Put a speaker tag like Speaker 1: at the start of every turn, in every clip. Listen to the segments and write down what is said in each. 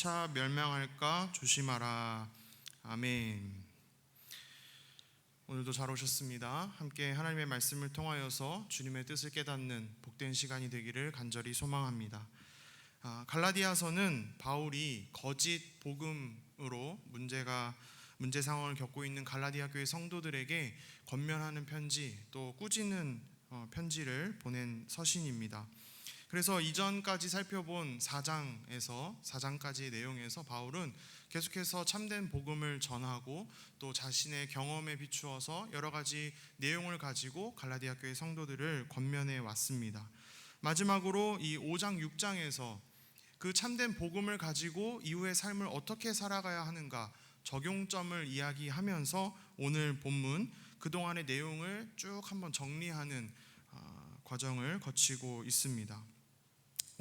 Speaker 1: 쫓아 멸망할까 조심하라. 아멘. 오늘도 잘 오셨습니다. 함께 하나님의 말씀을 통하여서 주님의 뜻을 깨닫는 복된 시간이 되기를 간절히 소망합니다. 아, 갈라디아서는 바울이 거짓 복음으로 문제가 문제 상황을 겪고 있는 갈라디아 교회 성도들에게 권면하는 편지 또 꾸짖는 어, 편지를 보낸 서신입니다. 그래서 이전까지 살펴본 4장에서 4장까지의 내용에서 바울은 계속해서 참된 복음을 전하고 또 자신의 경험에 비추어서 여러 가지 내용을 가지고 갈라디아 교회 성도들을 권면해 왔습니다. 마지막으로 이 5장 6장에서 그 참된 복음을 가지고 이후의 삶을 어떻게 살아가야 하는가 적용점을 이야기하면서 오늘 본문 그동안의 내용을 쭉 한번 정리하는 아, 과정을 거치고 있습니다.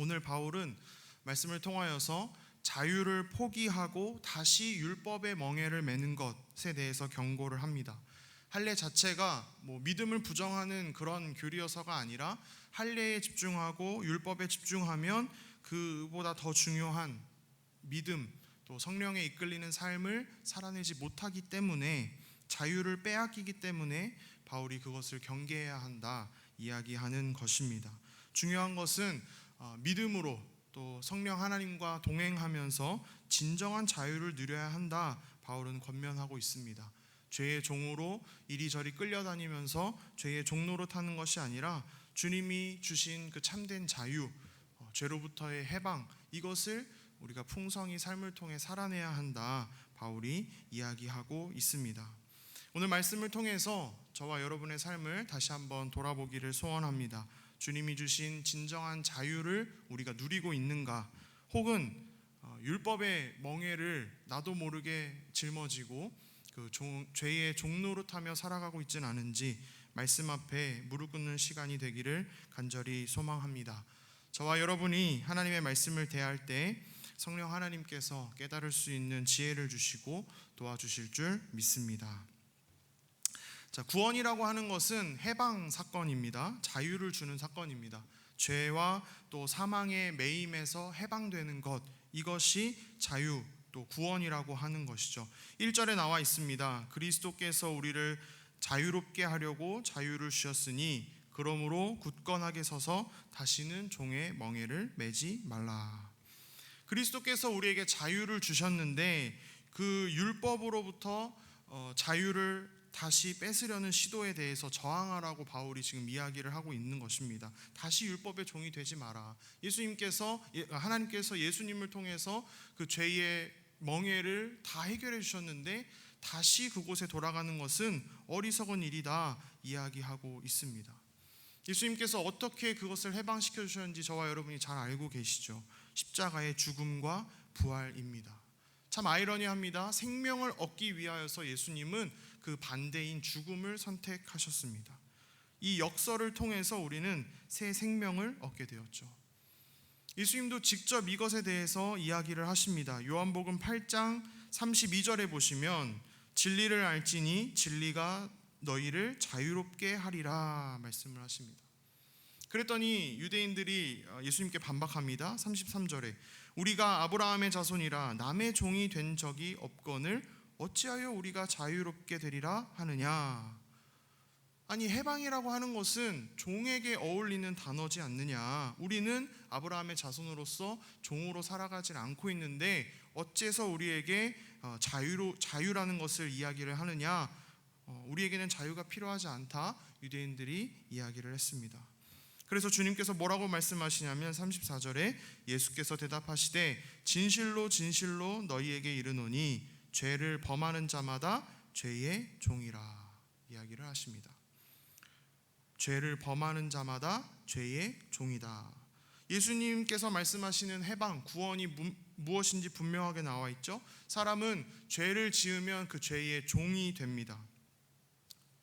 Speaker 1: 오늘 바울은 말씀을 통하여서 자유를 포기하고 다시 율법의 멍에를 매는 것에 대해서 경고를 합니다. 할례 자체가 뭐 믿음을 부정하는 그런 교리여서가 아니라 할례에 집중하고 율법에 집중하면 그보다 더 중요한 믿음 또 성령에 이끌리는 삶을 살아내지 못하기 때문에 자유를 빼앗기기 때문에 바울이 그것을 경계해야 한다 이야기하는 것입니다. 중요한 것은 어, 믿음으로 또 성령 하나님과 동행하면서 진정한 자유를 누려야 한다. 바울은 권면하고 있습니다. 죄의 종으로 이리저리 끌려다니면서 죄의 종로로 타는 것이 아니라 주님이 주신 그 참된 자유, 어, 죄로부터의 해방 이것을 우리가 풍성히 삶을 통해 살아내야 한다. 바울이 이야기하고 있습니다. 오늘 말씀을 통해서 저와 여러분의 삶을 다시 한번 돌아보기를 소원합니다. 주님이 주신 진정한 자유를 우리가 누리고 있는가 혹은 어, 율법의 멍에를 나도 모르게 짊어지고 그 종, 죄의 종로로 타며 살아가고 있지는 않은지 말씀 앞에 무릎 꿇는 시간이 되기를 간절히 소망합니다. 저와 여러분이 하나님의 말씀을 대할 때 성령 하나님께서 깨달을 수 있는 지혜를 주시고 도와주실 줄 믿습니다. 자, 구원이라고 하는 것은 해방 사건입니다. 자유를 주는 사건입니다. 죄와 또 사망의 매임에서 해방되는 것 이것이 자유 또 구원이라고 하는 것이죠. 1절에 나와 있습니다. 그리스도께서 우리를 자유롭게 하려고 자유를 주셨으니 그러므로 굳건하게 서서 다시는 종의 멍에를 매지 말라. 그리스도께서 우리에게 자유를 주셨는데 그 율법으로부터 어, 자유를 다시 뺏으려는 시도에 대해서 저항하라고 바울이 지금 이야기를 하고 있는 것입니다. 다시 율법의 종이 되지 마라. 예수님께서 하나님께서 예수님을 통해서 그 죄의 멍해를 다 해결해 주셨는데 다시 그곳에 돌아가는 것은 어리석은 일이다 이야기하고 있습니다. 예수님께서 어떻게 그것을 해방시켜 주셨는지 저와 여러분이 잘 알고 계시죠. 십자가의 죽음과 부활입니다. 참 아이러니합니다. 생명을 얻기 위하여서 예수님은 그 반대인 죽음을 선택하셨습니다. 이 역설을 통해서 우리는 새 생명을 얻게 되었죠. 예수님도 직접 이것에 대해서 이야기를 하십니다. 요한복음 8장 32절에 보시면 진리를 알지니 진리가 너희를 자유롭게 하리라 말씀을 하십니다. 그랬더니 유대인들이 예수님께 반박합니다. 33절에 우리가 아브라함의 자손이라 남의 종이 된 적이 없거늘 어찌하여 우리가 자유롭게 되리라 하느냐? 아니 해방이라고 하는 것은 종에게 어울리는 단어지 않느냐? 우리는 아브라함의 자손으로서 종으로 살아가지 않고 있는데 어째서 우리에게 어, 자유로 자유라는 것을 이야기를 하느냐? 어, 우리에게는 자유가 필요하지 않다. 유대인들이 이야기를 했습니다. 그래서 주님께서 뭐라고 말씀하시냐면 34절에 예수께서 대답하시되 진실로 진실로 너희에게 이르노니 죄를 범하는 자마다 죄의 종이라 이야기를 하십니다. 죄를 범하는 자마다 죄의 종이다. 예수님께서 말씀하시는 해방, 구원이 무, 무엇인지 분명하게 나와 있죠. 사람은 죄를 지으면 그 죄의 종이 됩니다.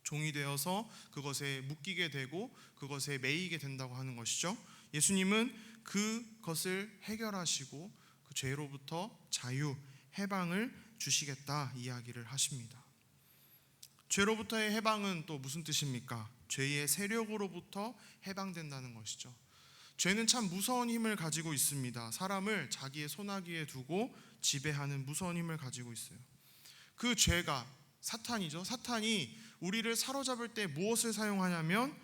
Speaker 1: 종이 되어서 그것에 묶이게 되고 그것에 매이게 된다고 하는 것이죠. 예수님은 그것을 해결하시고 그 죄로부터 자유, 해방을 주시겠다 이야기를 하십니다. 죄로부터의 해방은 또 무슨 뜻입니까? 죄의 세력으로부터 해방된다는 것이죠. 죄는 참 무서운 힘을 가지고 있습니다. 사람을 자기의 손아귀에 두고 지배하는 무서운 힘을 가지고 있어요. 그 죄가 사탄이죠. 사탄이 우리를 사로잡을 때 무엇을 사용하냐면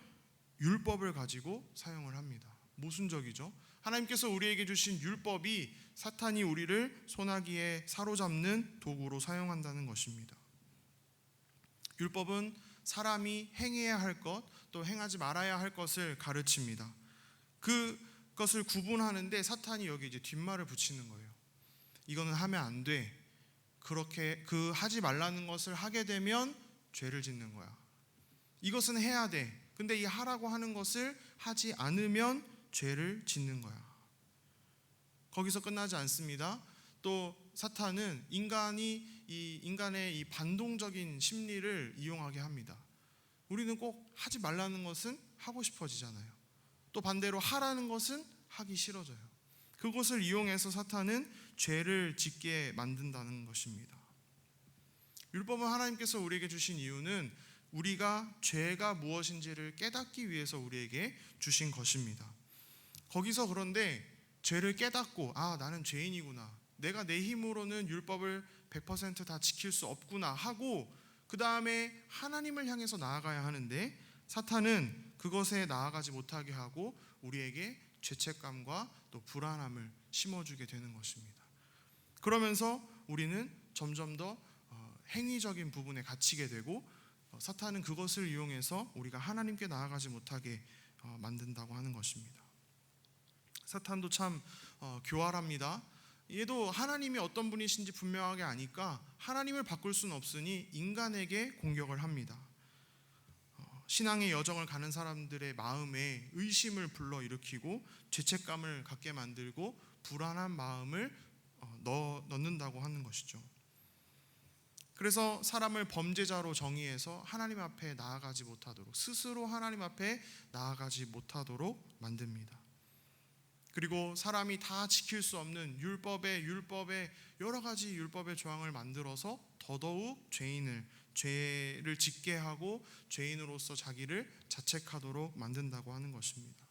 Speaker 1: 율법을 가지고 사용을 합니다. 모순적이죠. 하나님께서 우리에게 주신 율법이 사탄이 우리를 소나기에 사로잡는 도구로 사용한다는 것입니다. 율법은 사람이 행해야 할 것, 또 행하지 말아야 할 것을 가르칩니다. 그것을 구분하는데 사탄이 여기 이제 뒷말을 붙이는 거예요. 이거는 하면 안 돼. 그렇게 그 하지 말라는 것을 하게 되면 죄를 짓는 거야. 이것은 해야 돼. 근데 이 하라고 하는 것을 하지 않으면 죄를 짓는 거야. 거기서 끝나지 않습니다. 또 사탄은 인간이 이 인간의 이 반동적인 심리를 이용하게 합니다. 우리는 꼭 하지 말라는 것은 하고 싶어지잖아요. 또 반대로 하라는 것은 하기 싫어져요. 그것을 이용해서 사탄은 죄를 짓게 만든다는 것입니다. 율법은 하나님께서 우리에게 주신 이유는 우리가 죄가 무엇인지를 깨닫기 위해서 우리에게 주신 것입니다. 거기서 그런데 죄를 깨닫고 아 나는 죄인이구나. 내가 내 힘으로는 율법을 100%다 지킬 수 없구나 하고 그 다음에 하나님을 향해서 나아가야 하는데 사탄은 그것에 나아가지 못하게 하고 우리에게 죄책감과 또 불안함을 심어주게 되는 것입니다. 그러면서 우리는 점점 더 어, 행위적인 부분에 갇히게 되고 어, 사탄은 그것을 이용해서 우리가 하나님께 나아가지 못하게 어, 만든다고 하는 것입니다. 사탄도 참 교활합니다. 얘도 하나님이 어떤 분이신지 분명하게 아니까 하나님을 바꿀 수는 없으니 인간에게 공격을 합니다. 신앙의 여정을 가는 사람들의 마음에 의심을 불러 일으키고 죄책감을 갖게 만들고 불안한 마음을 넣, 넣는다고 하는 것이죠. 그래서 사람을 범죄자로 정의해서 하나님 앞에 나아가지 못하도록 스스로 하나님 앞에 나아가지 못하도록 만듭니다. 그리고 사람이 다 지킬 수 없는 율법의 율법의 여러 가지 율법의 조항을 만들어서 더더욱 죄인을 죄를 짓게 하고 죄인으로서 자기를 자책하도록 만든다고 하는 것입니다.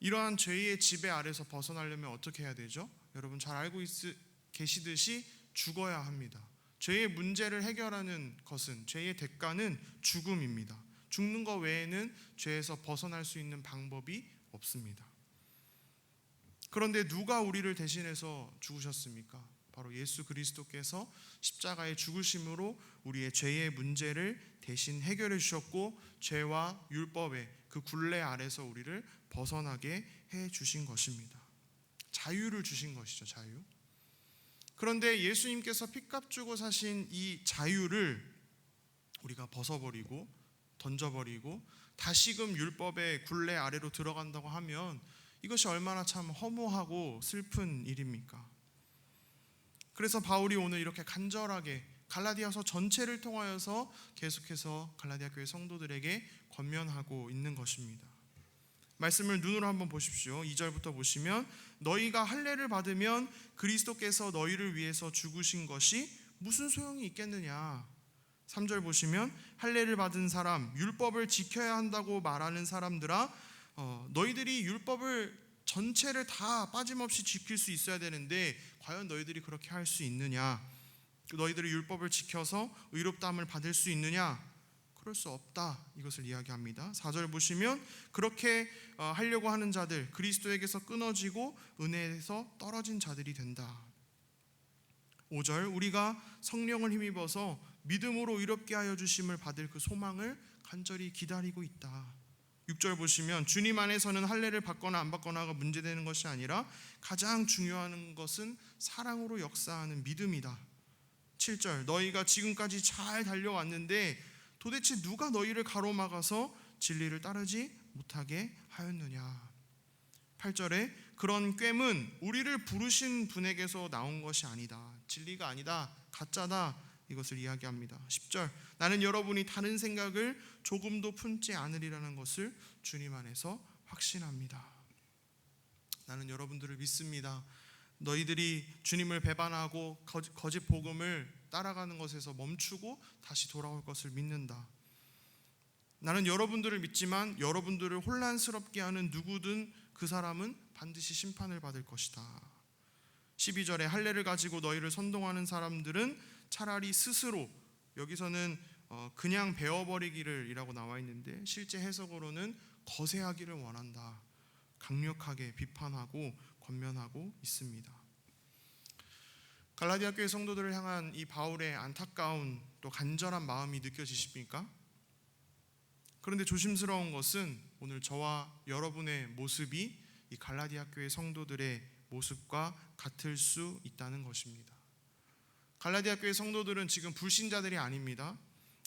Speaker 1: 이러한 죄의 지배 아래서 벗어나려면 어떻게 해야 되죠? 여러분 잘 알고 있, 계시듯이 죽어야 합니다. 죄의 문제를 해결하는 것은 죄의 대가는 죽음입니다. 죽는 것 외에는 죄에서 벗어날 수 있는 방법이 없습니다. 그런데 누가 우리를 대신해서 죽으셨습니까? 바로 예수 그리스도께서 십자가의 죽으심으로 우리의 죄의 문제를 대신 해결해 주셨고 죄와 율법의 그 굴레 아래서 우리를 벗어나게 해 주신 것입니다. 자유를 주신 것이죠, 자유. 그런데 예수님께서 피값 주고 사신 이 자유를 우리가 벗어버리고 던져버리고 다시금 율법의 굴레 아래로 들어간다고 하면 이것이 얼마나 참 허무하고 슬픈 일입니까? 그래서 바울이 오늘 이렇게 간절하게 갈라디아서 전체를 통하여서 계속해서 갈라디아 교회 성도들에게 권면하고 있는 것입니다. 말씀을 눈으로 한번 보십시오. 2절부터 보시면 너희가 할례를 받으면 그리스도께서 너희를 위해서 죽으신 것이 무슨 소용이 있겠느냐? 3절 보시면 할례를 받은 사람 율법을 지켜야 한다고 말하는 사람들아 어, 너희들이 율법을 전체를 다 빠짐없이 지킬 수 있어야 되는데 과연 너희들이 그렇게 할 수 있느냐? 너희들이 율법을 지켜서 의롭다함을 받을 수 있느냐? 그럴 수 없다. 이것을 이야기합니다. 4절 보시면 그렇게 어, 하려고 하는 자들 그리스도에게서 끊어지고 은혜에서 떨어진 자들이 된다. 5절 우리가 성령을 힘입어서 믿음으로 의롭게 하여 주심을 받을 그 소망을 간절히 기다리고 있다. 6절 보시면 주님 안에서는 할례를 받거나 안 받거나가 문제되는 것이 아니라 가장 중요한 것은 사랑으로 역사하는 믿음이다. 7절 너희가 지금까지 잘 달려왔는데 도대체 누가 너희를 가로막아서 진리를 따르지 못하게 하였느냐? 8절에 그런 꿰은 우리를 부르신 분에게서 나온 것이 아니다. 진리가 아니다. 가짜다. 이것을 이야기합니다. 10절 나는 여러분이 다른 생각을 조금도 품지 않으리라는 것을 주님 안에서 확신합니다. 나는 여러분들을 믿습니다. 너희들이 주님을 배반하고 거짓 복음을 따라가는 것에서 멈추고 다시 돌아올 것을 믿는다. 나는 여러분들을 믿지만 여러분들을 혼란스럽게 하는 누구든 그 사람은 반드시 심판을 받을 것이다. 12절에 할례를 가지고 너희를 선동하는 사람들은 차라리 스스로 여기서는 어, 그냥 베어버리기를이라고 나와 있는데 실제 해석으로는 거세하기를 원한다. 강력하게 비판하고 권면하고 있습니다. 갈라디아 교회 성도들을 향한 이 바울의 안타까운 또 간절한 마음이 느껴지십니까? 그런데 조심스러운 것은 오늘 저와 여러분의 모습이 이 갈라디아 교회 성도들의 모습과 같을 수 있다는 것입니다. 갈라디아 교회 성도들은 지금 불신자들이 아닙니다.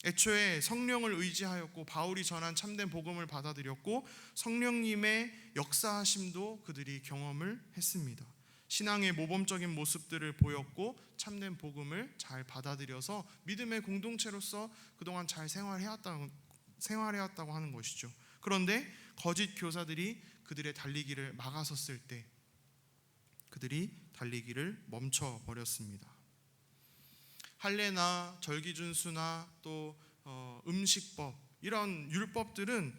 Speaker 1: 애초에 성령을 의지하였고 바울이 전한 참된 복음을 받아들였고 성령님의 역사하심도 그들이 경험을 했습니다. 신앙의 모범적인 모습들을 보였고 참된 복음을 잘 받아들여서 믿음의 공동체로서 그동안 잘 생활해왔다고, 생활해왔다고 하는 것이죠. 그런데 거짓 교사들이 그들의 달리기를 막아섰을 때 그들이 달리기를 멈춰 버렸습니다. 할례나 절기준수나 또 어, 음식법 이런 율법들은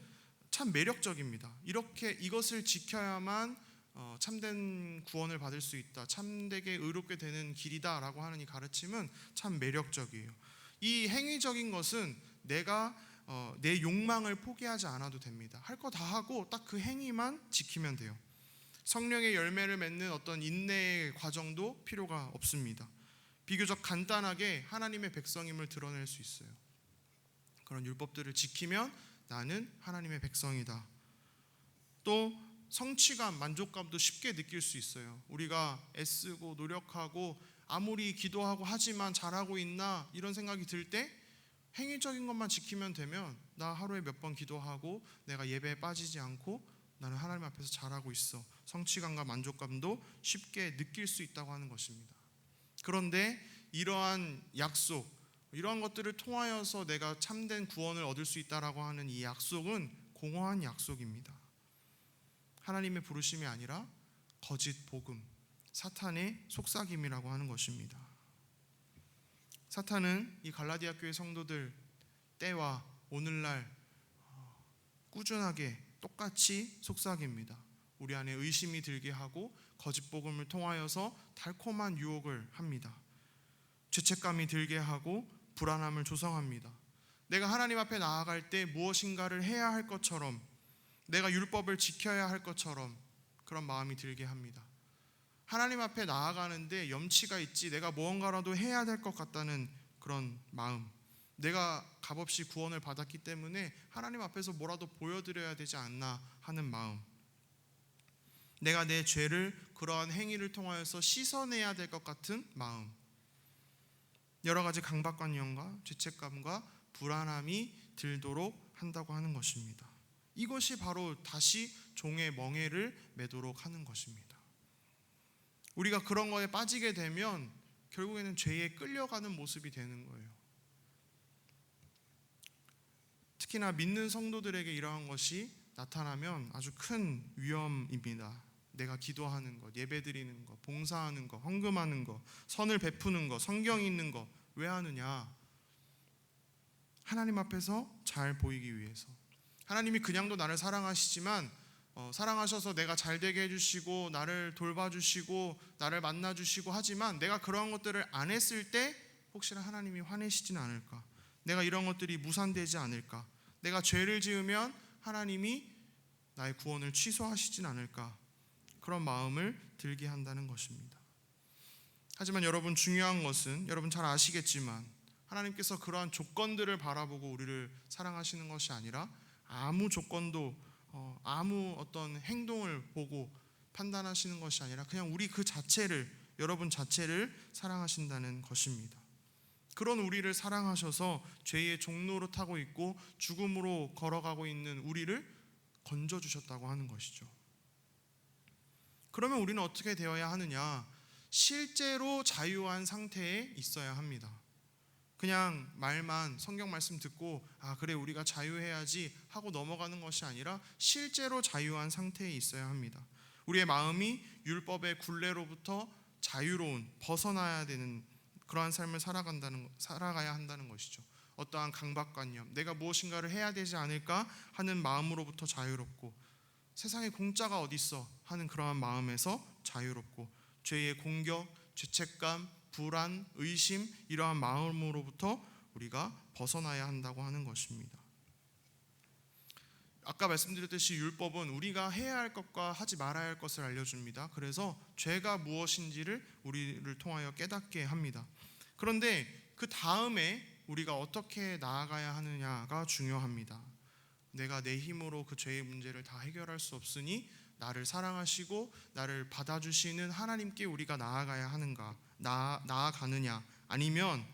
Speaker 1: 참 매력적입니다. 이렇게 이것을 지켜야만 어, 참된 구원을 받을 수 있다. 참되게 의롭게 되는 길이다라고 하는 이 가르침은 참 매력적이에요. 이 행위적인 것은 내가 어, 내 욕망을 포기하지 않아도 됩니다. 할 거 다 하고 딱 그 행위만 지키면 돼요. 성령의 열매를 맺는 어떤 인내의 과정도 필요가 없습니다. 비교적 간단하게 하나님의 백성임을 드러낼 수 있어요. 그런 율법들을 지키면 나는 하나님의 백성이다. 또 성취감, 만족감도 쉽게 느낄 수 있어요. 우리가 애쓰고 노력하고 아무리 기도하고 하지만 잘하고 있나 이런 생각이 들 때 행위적인 것만 지키면 되면 나 하루에 몇 번 기도하고 내가 예배에 빠지지 않고 나는 하나님 앞에서 잘하고 있어. 성취감과 만족감도 쉽게 느낄 수 있다고 하는 것입니다. 그런데 이러한 약속, 이러한 것들을 통하여서 내가 참된 구원을 얻을 수 있다라고 하는 이 약속은 공허한 약속입니다. 하나님의 부르심이 아니라 거짓 복음, 사탄의 속삭임이라고 하는 것입니다. 사탄은 이 갈라디아 교회 성도들 때와 오늘날 어, 꾸준하게 똑같이 속삭입니다. 우리 안에 의심이 들게 하고 거짓 복음을 통하여서 달콤한 유혹을 합니다. 죄책감이 들게 하고 불안함을 조성합니다. 내가 하나님 앞에 나아갈 때 무엇인가를 해야 할 것처럼 내가 율법을 지켜야 할 것처럼 그런 마음이 들게 합니다. 하나님 앞에 나아가는데 염치가 있지 내가 무언가라도 해야 될 것 같다는 그런 마음. 내가 값없이 구원을 받았기 때문에 하나님 앞에서 뭐라도 보여드려야 되지 않나 하는 마음. 내가 내 죄를 그러한 행위를 통하여서 씻어내야 될 것 같은 마음. 여러 가지 강박관념과 죄책감과 불안함이 들도록 한다고 하는 것입니다. 이것이 바로 다시 종의 멍에를 매도록 하는 것입니다. 우리가 그런 거에 빠지게 되면 결국에는 죄에 끌려가는 모습이 되는 거예요. 특히나 믿는 성도들에게 이러한 것이 나타나면 아주 큰 위험입니다. 내가 기도하는 것, 예배 드리는 것, 봉사하는 것, 헌금하는 것, 선을 베푸는 것, 성경 읽는 것 왜 하느냐? 하나님 앞에서 잘 보이기 위해서. 하나님이 그냥도 나를 사랑하시지만 어, 사랑하셔서 내가 잘 되게 해주시고 나를 돌봐주시고 나를 만나주시고 하지만 내가 그러한 것들을 안 했을 때 혹시나 하나님이 화내시진 않을까? 내가 이런 것들이 무산되지 않을까? 내가 죄를 지으면 하나님이 나의 구원을 취소하시진 않을까? 그런 마음을 들게 한다는 것입니다. 하지만 여러분 중요한 것은 여러분 잘 아시겠지만 하나님께서 그러한 조건들을 바라보고 우리를 사랑하시는 것이 아니라 아무 조건도 어, 아무 어떤 행동을 보고 판단하시는 것이 아니라 그냥 우리 그 자체를 여러분 자체를 사랑하신다는 것입니다. 그런 우리를 사랑하셔서 죄의 종로로 타고 있고 죽음으로 걸어가고 있는 우리를 건져 주셨다고 하는 것이죠. 그러면 우리는 어떻게 되어야 하느냐? 실제로 자유한 상태에 있어야 합니다. 그냥 말만 성경 말씀 듣고 아 그래 우리가 자유해야지 하고 넘어가는 것이 아니라 실제로 자유한 상태에 있어야 합니다. 우리의 마음이 율법의 굴레로부터 자유로운 벗어나야 되는 그러한 삶을 살아간다는 살아가야 한다는 것이죠. 어떠한 강박관념, 내가 무엇인가를 해야 되지 않을까 하는 마음으로부터 자유롭고 세상에 공짜가 어딨어 하는 그러한 마음에서 자유롭고 죄의 공격, 죄책감, 불안, 의심 이러한 마음으로부터 우리가 벗어나야 한다고 하는 것입니다. 아까 말씀드렸듯이 율법은 우리가 해야 할 것과 하지 말아야 할 것을 알려줍니다. 그래서 죄가 무엇인지를 우리를 통하여 깨닫게 합니다. 그런데 그 다음에 우리가 어떻게 나아가야 하느냐가 중요합니다. 내가 내 힘으로 그 죄의 문제를 다 해결할 수 없으니 나를 사랑하시고 나를 받아주시는 하나님께 우리가 나아가야 하는가 나, 나아가느냐 아니면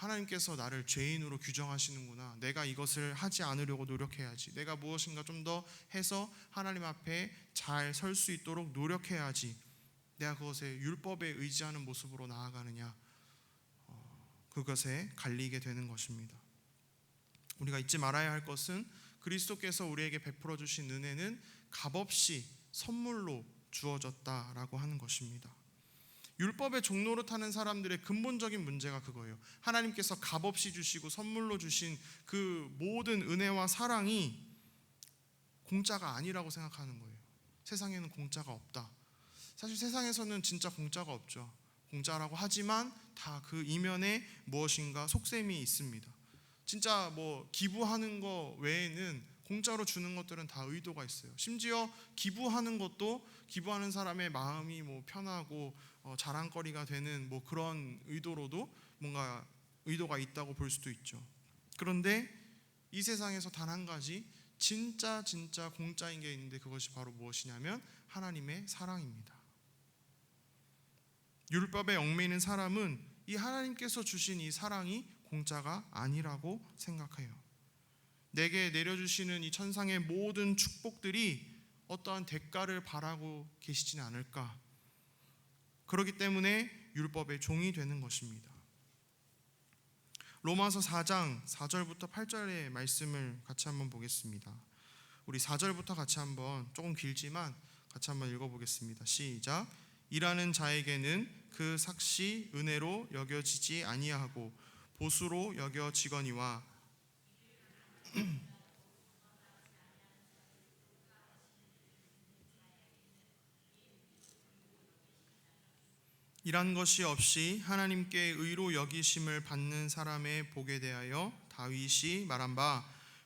Speaker 1: 하나님께서 나를 죄인으로 규정하시는구나. 내가 이것을 하지 않으려고 노력해야지. 내가 무엇인가 좀 더 해서 하나님 앞에 잘 설 수 있도록 노력해야지. 내가 그것에 율법에 의지하는 모습으로 나아가느냐? 어, 그것에 갈리게 되는 것입니다. 우리가 잊지 말아야 할 것은 그리스도께서 우리에게 베풀어 주신 은혜는 값없이 선물로 주어졌다라고 하는 것입니다. 율법의 종로로 타는 사람들의 근본적인 문제가 그거예요. 하나님께서 값없이 주시고 선물로 주신 그 모든 은혜와 사랑이 공짜가 아니라고 생각하는 거예요. 세상에는 공짜가 없다. 사실 세상에서는 진짜 공짜가 없죠. 공짜라고 하지만 다 그 이면에 무엇인가 속셈이 있습니다. 진짜 뭐 기부하는 거 외에는 공짜로 주는 것들은 다 의도가 있어요. 심지어 기부하는 것도 기부하는 사람의 마음이 뭐 편하고 어, 자랑거리가 되는 뭐 그런 의도로도 뭔가 의도가 있다고 볼 수도 있죠. 그런데 이 세상에서 단 한 가지 진짜 진짜 공짜인 게 있는데 그것이 바로 무엇이냐면 하나님의 사랑입니다. 율법에 얽매이는 사람은 이 하나님께서 주신 이 사랑이 공짜가 아니라고 생각해요. 내게 내려주시는 이 천상의 모든 축복들이 어떠한 대가를 바라고 계시지는 않을까. 그렇기 때문에 율법의 종이 되는 것입니다. 로마서 4장 4절부터 8절의 말씀을 같이 한번 보겠습니다. 우리 4절부터 같이 한번 조금 길지만 같이 한번 읽어보겠습니다. 시작. 일하는 자에게는 그 삭시 은혜로 여겨지지 아니하고 보수로 여겨지거니와 이란 것이 없이 하나님께 의로 여기심을 받는 사람의 복에 대하여 다윗이 말한 바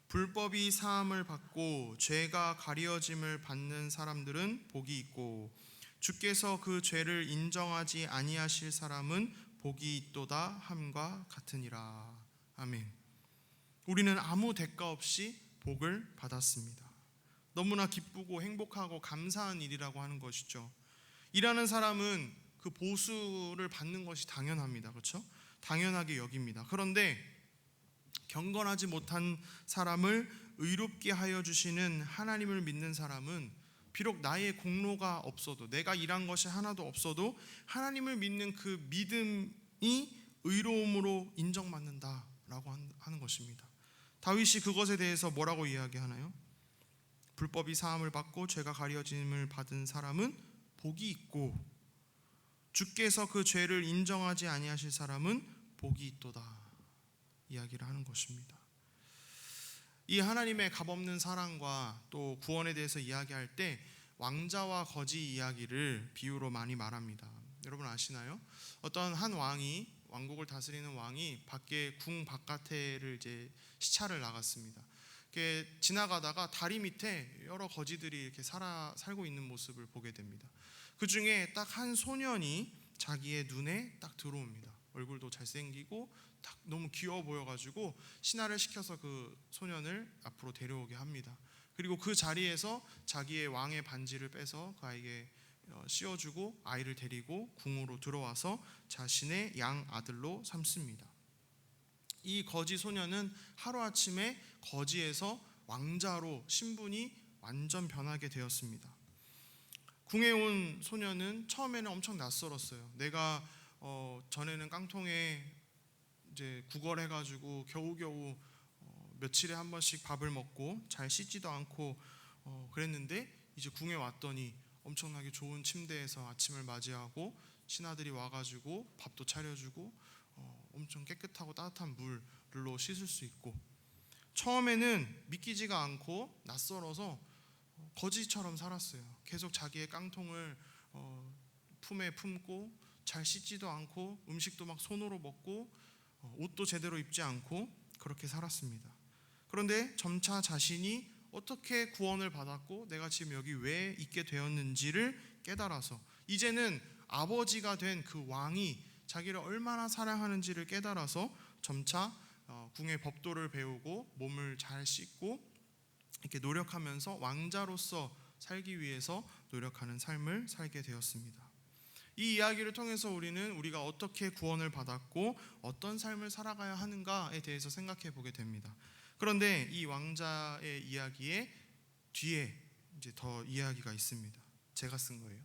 Speaker 1: 불법이 사함을 받고 죄가 가려짐을 받는 사람들은 복이 있고 주께서 그 죄를 인정하지 아니하실 사람은 복이 있도다 함과 같으니라. 아멘. 우리는 아무 대가 없이 복을 받았습니다. 너무나 기쁘고 행복하고 감사한 일이라고 하는 것이죠. 일하는 사람은 그 보수를 받는 것이 당연합니다. 그렇죠? 당연하게 여깁니다. 그런데 경건하지 못한 사람을 의롭게 하여 주시는 하나님을 믿는 사람은 비록 나의 공로가 없어도 내가 일한 것이 하나도 없어도 하나님을 믿는 그 믿음이 의로움으로 인정받는다라고 하는 것입니다. 다윗이 그것에 대해서 뭐라고 이야기하나요? 불법이 사함을 받고 죄가 가려짐을 받은 사람은 복이 있고 주께서 그 죄를 인정하지 아니하실 사람은 복이 있도다 이야기를 하는 것입니다. 이 하나님의 값없는 사랑과 또 구원에 대해서 이야기할 때 왕자와 거지 이야기를 비유로 많이 말합니다. 여러분 아시나요? 어떤 한 왕이 왕국을 다스리는 왕이 밖에 궁 바깥에를 이제 시차를 나갔습니다. 지나가다가 다리 밑에 여러 거지들이 이렇게 살아 살고 있는 모습을 보게 됩니다. 그 중에 딱 한 소년이 자기의 눈에 딱 들어옵니다. 얼굴도 잘생기고 딱 너무 귀여워 보여가지고 신하를 시켜서 그 소년을 앞으로 데려오게 합니다. 그리고 그 자리에서 자기의 왕의 반지를 빼서 그 아이에게 어, 씌워주고 아이를 데리고 궁으로 들어와서 자신의 양 아들로 삼습니다. 이 거지 소년은 하루 아침에 거지에서 왕자로 신분이 완전 변하게 되었습니다. 궁에 온 소년은 처음에는 엄청 낯설었어요. 내가 어, 전에는 깡통에 이제 구걸해가지고 겨우겨우 어, 며칠에 한 번씩 밥을 먹고 잘 씻지도 않고 어, 그랬는데 이제 궁에 왔더니 엄청나게 좋은 침대에서 아침을 맞이하고 신하들이 와가지고 밥도 차려주고 어, 엄청 깨끗하고 따뜻한 물로 씻을 수 있고 처음에는 믿기지가 않고 낯설어서 거지처럼 살았어요. 계속 자기의 깡통을 어, 품에 품고 잘 씻지도 않고 음식도 막 손으로 먹고 어, 옷도 제대로 입지 않고 그렇게 살았습니다. 그런데 점차 자신이 어떻게 구원을 받았고 내가 지금 여기 왜 있게 되었는지를 깨달아서 이제는 아버지가 된 그 왕이 자기를 얼마나 사랑하는지를 깨달아서 점차 어, 궁의 법도를 배우고 몸을 잘 씻고 이렇게 노력하면서 왕자로서 살기 위해서 노력하는 삶을 살게 되었습니다. 이 이야기를 통해서 우리는 우리가 어떻게 구원을 받았고 어떤 삶을 살아가야 하는가에 대해서 생각해 보게 됩니다. 그런데 이 왕자의 이야기에 뒤에 이제 더 이야기가 있습니다. 제가 쓴 거예요.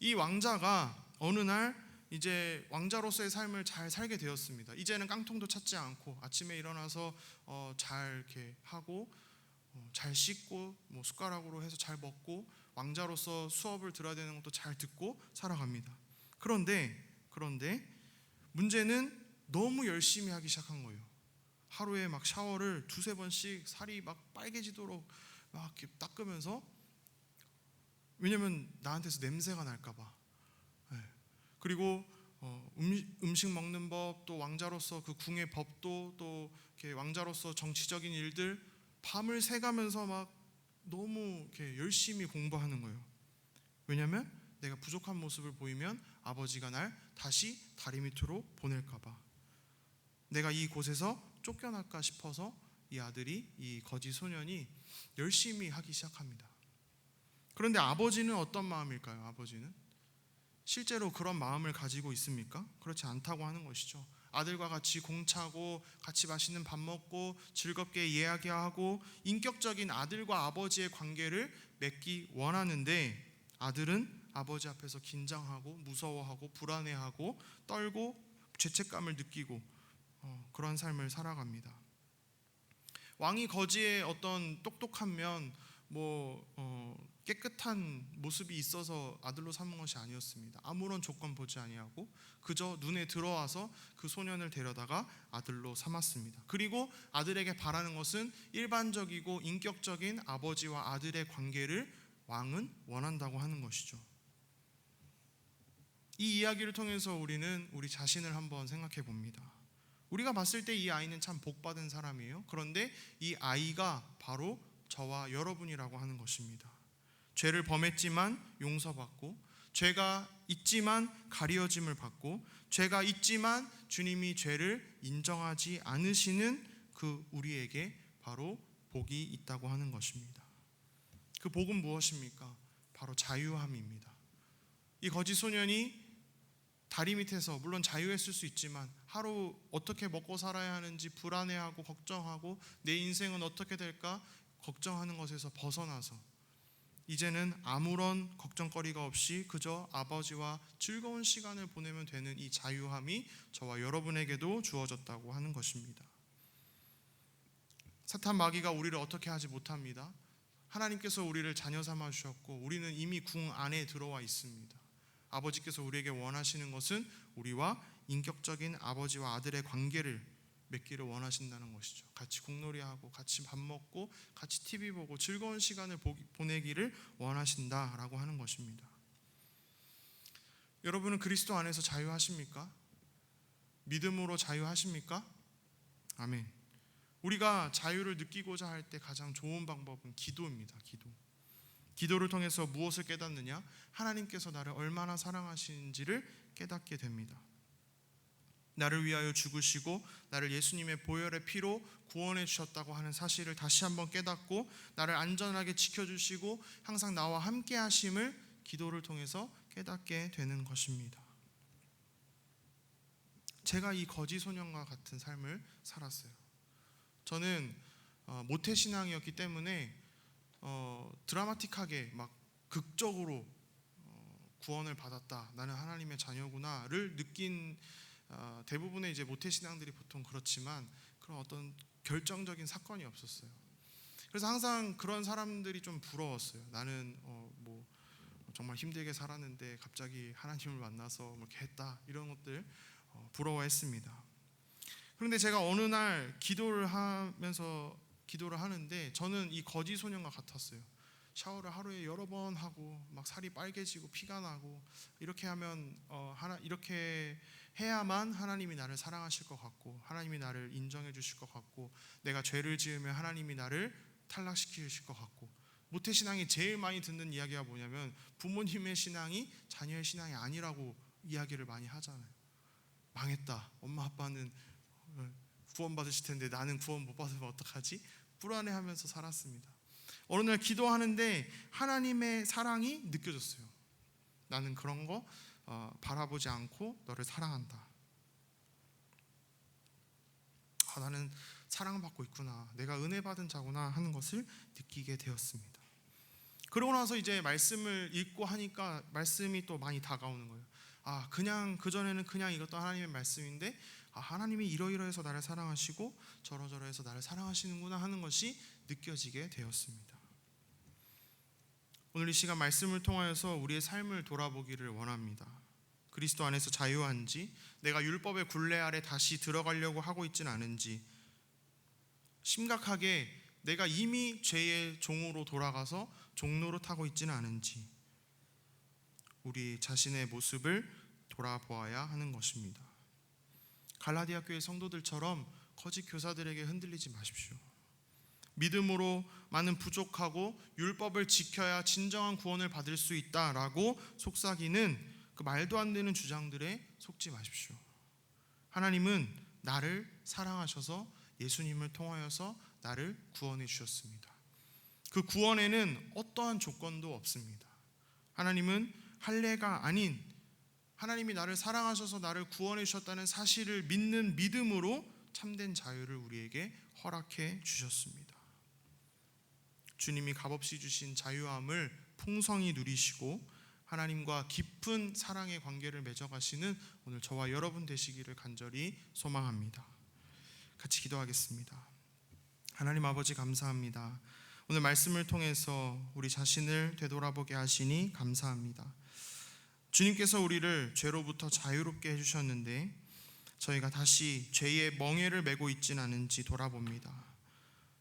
Speaker 1: 이 왕자가 어느 날 이제 왕자로서의 삶을 잘 살게 되었습니다. 이제는 깡통도 찾지 않고 아침에 일어나서 어, 잘 이렇게 하고 어, 잘 씻고 뭐 숟가락으로 해서 잘 먹고 왕자로서 수업을 들어야 되는 것도 잘 듣고 살아갑니다. 그런데 그런데 문제는 너무 열심히 하기 시작한 거예요. 하루에 막 샤워를 두세 번씩 살이 막 빨개지도록 막 닦으면서 왜냐면 나한테서 냄새가 날까 봐. 네. 그리고 어, 음, 음식 먹는 법, 또 왕자로서 그 궁의 법도 또 왕자로서 정치적인 일들 밤을 새가면서 막 너무 이렇게 열심히 공부하는 거예요. 왜냐면 내가 부족한 모습을 보이면 아버지가 날 다시 다리 밑으로 보낼까 봐. 내가 이 곳에서 쫓겨날까 싶어서 이 아들이 이 거지 소년이 열심히 하기 시작합니다. 그런데 아버지는 어떤 마음일까요? 아버지는 실제로 그런 마음을 가지고 있습니까? 그렇지 않다고 하는 것이죠. 아들과 같이 공차고 같이 맛있는 밥 먹고 즐겁게 이야기하고 인격적인 아들과 아버지의 관계를 맺기 원하는데 아들은 아버지 앞에서 긴장하고 무서워하고 불안해하고 떨고 죄책감을 느끼고 어, 그런 삶을 살아갑니다. 왕이 거지의 어떤 똑똑한 면, 뭐 어, 깨끗한 모습이 있어서 아들로 삼은 것이 아니었습니다. 아무런 조건 보지 아니하고 그저 눈에 들어와서 그 소년을 데려다가 아들로 삼았습니다. 그리고 아들에게 바라는 것은 일반적이고 인격적인 아버지와 아들의 관계를 왕은 원한다고 하는 것이죠. 이 이야기를 통해서 우리는 우리 자신을 한번 생각해 봅니다. 우리가 봤을 때 이 아이는 참 복받은 사람이에요. 그런데 이 아이가 바로 저와 여러분이라고 하는 것입니다. 죄를 범했지만 용서받고 죄가 있지만 가리어짐을 받고 죄가 있지만 주님이 죄를 인정하지 않으시는 그 우리에게 바로 복이 있다고 하는 것입니다. 그 복은 무엇입니까? 바로 자유함입니다. 이 거짓 소년이 다리 밑에서 물론 자유했을 수 있지만 하루 어떻게 먹고 살아야 하는지 불안해하고 걱정하고 내 인생은 어떻게 될까 걱정하는 것에서 벗어나서 이제는 아무런 걱정거리가 없이 그저 아버지와 즐거운 시간을 보내면 되는 이 자유함이 저와 여러분에게도 주어졌다고 하는 것입니다. 사탄 마귀가 우리를 어떻게 하지 못합니다. 하나님께서 우리를 자녀 삼아 주셨고 우리는 이미 궁 안에 들어와 있습니다. 아버지께서 우리에게 원하시는 것은 우리와 인격적인 아버지와 아들의 관계를 맺기를 원하신다는 것이죠. 같이 국놀이하고 같이 밥 먹고 같이 TV 보고 즐거운 시간을 보내기를 원하신다라고 하는 것입니다. 여러분은 그리스도 안에서 자유하십니까? 믿음으로 자유하십니까? 아멘. 우리가 자유를 느끼고자 할 때 가장 좋은 방법은 기도입니다. 기도. 기도를 통해서 무엇을 깨닫느냐? 하나님께서 나를 얼마나 사랑하시는지를 깨닫게 됩니다. 나를 위하여 죽으시고 나를 예수님의 보혈의 피로 구원해 주셨다고 하는 사실을 다시 한번 깨닫고 나를 안전하게 지켜 주시고 항상 나와 함께 하심을 기도를 통해서 깨닫게 되는 것입니다. 제가 이 거지 소년과 같은 삶을 살았어요. 저는 어, 모태 신앙이었기 때문에 어, 드라마틱하게 막 극적으로 어, 구원을 받았다. 나는 하나님의 자녀구나를 느낀 어, 대부분의 이제 모태 신앙들이 보통 그렇지만 그런 어떤 결정적인 사건이 없었어요. 그래서 항상 그런 사람들이 좀 부러웠어요. 나는 어, 뭐 정말 힘들게 살았는데 갑자기 하나님을 만나서 뭐 이렇게 했다 이런 것들 어, 부러워했습니다. 그런데 제가 어느 날 기도를 하면서 기도를 하는데 저는 이 거지 소년과 같았어요. 샤워를 하루에 여러 번 하고 막 살이 빨개지고 피가 나고 이렇게 하면 어 하나 이렇게 해야만 하나님이 나를 사랑하실 것 같고 하나님이 나를 인정해 주실 것 같고 내가 죄를 지으면 하나님이 나를 탈락시키실 것 같고 모태 신앙이 제일 많이 듣는 이야기가 뭐냐면 부모님의 신앙이 자녀의 신앙이 아니라고 이야기를 많이 하잖아요. 망했다. 엄마 아빠는 어, 구원 받으실 텐데 나는 구원 못 받으면 어떡하지? 불안해하면서 살았습니다. 어느 날 기도하는데 하나님의 사랑이 느껴졌어요. 나는 그런 거 어, 바라보지 않고 너를 사랑한다. 아, 나는 사랑받고 있구나. 내가 은혜 받은 자구나 하는 것을 느끼게 되었습니다. 그러고 나서 이제 말씀을 읽고 하니까 말씀이 또 많이 다가오는 거예요. 아, 그냥 그 전에는 그냥 이것도 하나님의 말씀인데 아, 하나님이 이러이러해서 나를 사랑하시고 저러저러해서 나를 사랑하시는구나 하는 것이 느껴지게 되었습니다. 오늘 이 시간 말씀을 통하여서 우리의 삶을 돌아보기를 원합니다. 그리스도 안에서 자유한지 내가 율법의 굴레 아래 다시 들어가려고 하고 있지는 않은지 심각하게 내가 이미 죄의 종으로 돌아가서 종로를 타고 있지는 않은지 우리 자신의 모습을 돌아보아야 하는 것입니다. 갈라디아 교회 성도들처럼 거짓 교사들에게 흔들리지 마십시오. 믿음으로 많은 부족하고 율법을 지켜야 진정한 구원을 받을 수 있다라고 속삭이는 그 말도 안 되는 주장들에 속지 마십시오. 하나님은 나를 사랑하셔서 예수님을 통하여서 나를 구원해 주셨습니다. 그 구원에는 어떠한 조건도 없습니다. 하나님은 할례가 아닌 하나님이 나를 사랑하셔서 나를 구원해 주셨다는 사실을 믿는 믿음으로 참된 자유를 우리에게 허락해 주셨습니다. 주님이 값없이 주신 자유함을 풍성히 누리시고 하나님과 깊은 사랑의 관계를 맺어가시는 오늘 저와 여러분 되시기를 간절히 소망합니다. 같이 기도하겠습니다. 하나님 아버지 감사합니다. 오늘 말씀을 통해서 우리 자신을 되돌아보게 하시니 감사합니다. 주님께서 우리를 죄로부터 자유롭게 해주셨는데 저희가 다시 죄의 멍에를 메고 있진 않은지 돌아봅니다.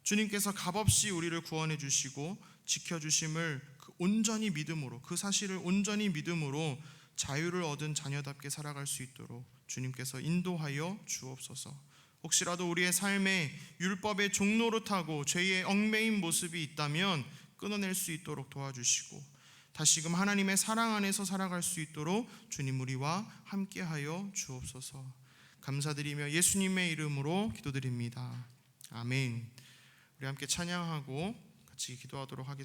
Speaker 1: 주님께서 값없이 우리를 구원해 주시고 지켜 주심을 그 온전히 믿음으로 그 사실을 온전히 믿음으로 자유를 얻은 자녀답게 살아갈 수 있도록 주님께서 인도하여 주옵소서. 혹시라도 우리의 삶에 율법의 종로로 타고 죄의 얽매인 모습이 있다면 끊어낼 수 있도록 도와주시고 다시금 하나님의 사랑 안에서 살아갈 수 있도록 주님 우리와 함께하여 주옵소서. 감사드리며 예수님의 이름으로 기도드립니다. 아멘. 우리 함께 찬양하고 같이 기도하도록 하겠습니다.